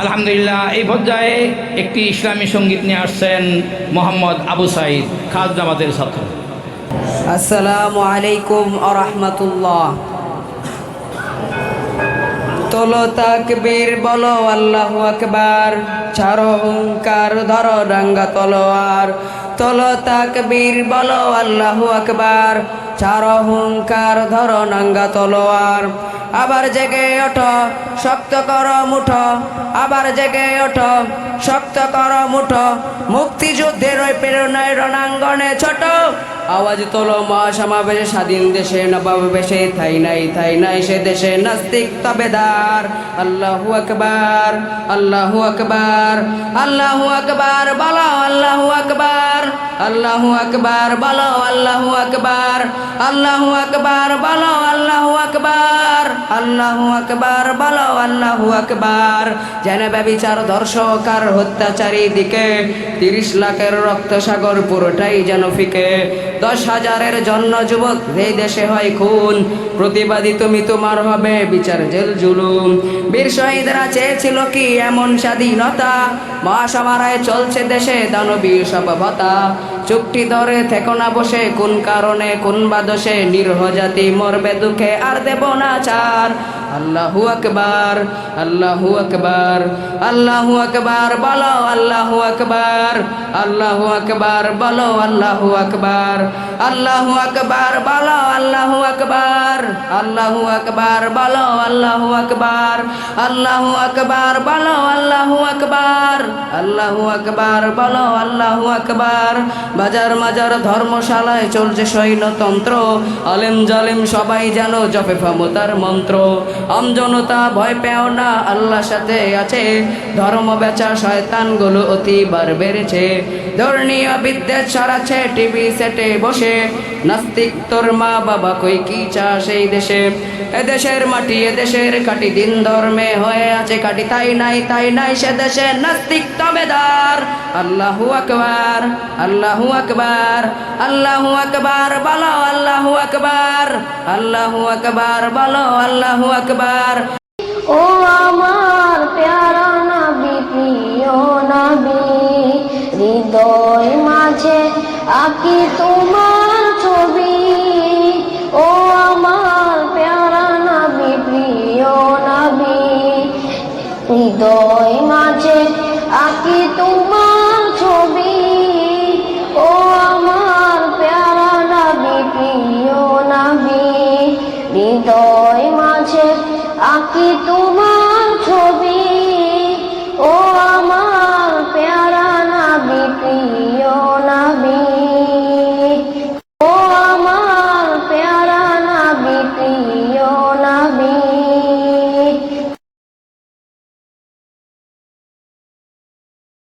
আলহামদুলিল্লাহ, এই পর্যায়ে একটি ইসলামী সংগীত নিয়ে আসছেন মোহাম্মদ আবু সাইদ খাস জামাতের ছাত্র। আসসালামু আলাইকুম আরহামতুল্লাহ তোলো তাকবীর, বলো আল্লাহু আকবার। ছাড়ো হুঙ্কার ধরো ডাঙ্গা তলোয়ার। তোলো তাকবীর, বলো আল্লাহু আকবার। ছাড়ো হুঙ্কার ধরো নাঙ্গা তলোয়ার। আবার জেগে ওঠো, শক্ত করো মুঠো। আবার জেগে ওঠো, শক্ত করো মুঠো। মুক্তিযুদ্ধের ওই প্রেরণায় রণাঙ্গনে ছোট। আওয়াজ তোলো মহাসমাবেশে, স্বাধীন দেশে নবাব বেশে থাই নাই থাই নাই, সে দেশে নাস্তিক তবেদার। আল্লাহু আকবার আল্লাহু আকবার আল্লাহু আকবার, বলো আল্লাহু আকবার আল্লাহু আকবার, বলো আল্লাহু আকবার আল্লাহু আকবার, বলো আল্লাহু আল্লাহু আকবার, বলো আল্লাহু আকবার। যেন ব্যবিচার ধর্ষক আর অত্যাচারী দিকে, তিরিশ লাখের রক্ত সাগর পুরোটাই যেন ফিকে। দশ হাজারের জন্য যুবক, এই দেশে হয় খুন। প্রতিবাদী তুমি তোমার হবে, বিচার জেল জুলুম। বীর শহীদরা চেয়েছিল কি এমন স্বাধীনতা? মহাসমারায় চলছে দেশে দানবীর সব চুক্তি ধরে থেকো না বসে, কোন কারণে, কোন বাদসে নিরহ জাতি মরবে দুঃখে আর দেব না চার। আল্লাহু আকবার আল্লাহু আকবার আল্লাহু আকবার, বলো আল্লাহু আকবার আল্লাহু আকবার, বলো আল্লাহু আকবার আল্লাহু আকবার, বলো আল্লাহু আকবার। আল্লাহু আকবার, বলো আল্লাহু আকবার। আল্লাহু আকবার, বলো আল্লাহু আকবার। আল্লাহু আকবার, বলো আল্লাহু আকবার। বাজার মাজার ধর্মশালায় চলছে সৈন্যতন্ত্র। আলেম জালেম সবাই জানো জপে ক্ষমতার মন্ত্র। আমজনতা ভয় পেও না আল্লাহ সাথে আছে। ধর্ম বেচা শয়তানগুলো অতিবার বেড়েছে। ধর্মীয় বিদ্যেষ ছড়াচ্ছে, টিভি সেটে বসে। নাস্তিক তোর মা বাবা কই কি চা সেই দেশে এদেশের মাটি এদেশের কাটি। দিন ধর্মে হয়ে আছে কাটি। তাই নাই তাই নাই সে দেশে নাস্তিক তবেদার। আল্লাহু আকবার আল্লাহু আকবার আল্লাহু আকবার, বলো আল্লাহু আকবার আল্লাহু আকবার, বলো আল্লাহু আকবার। ও আমার প্যারা নবী, প্রিয় নবী, হৃদয় মাঝে আকি তোমার মাঝে তোমার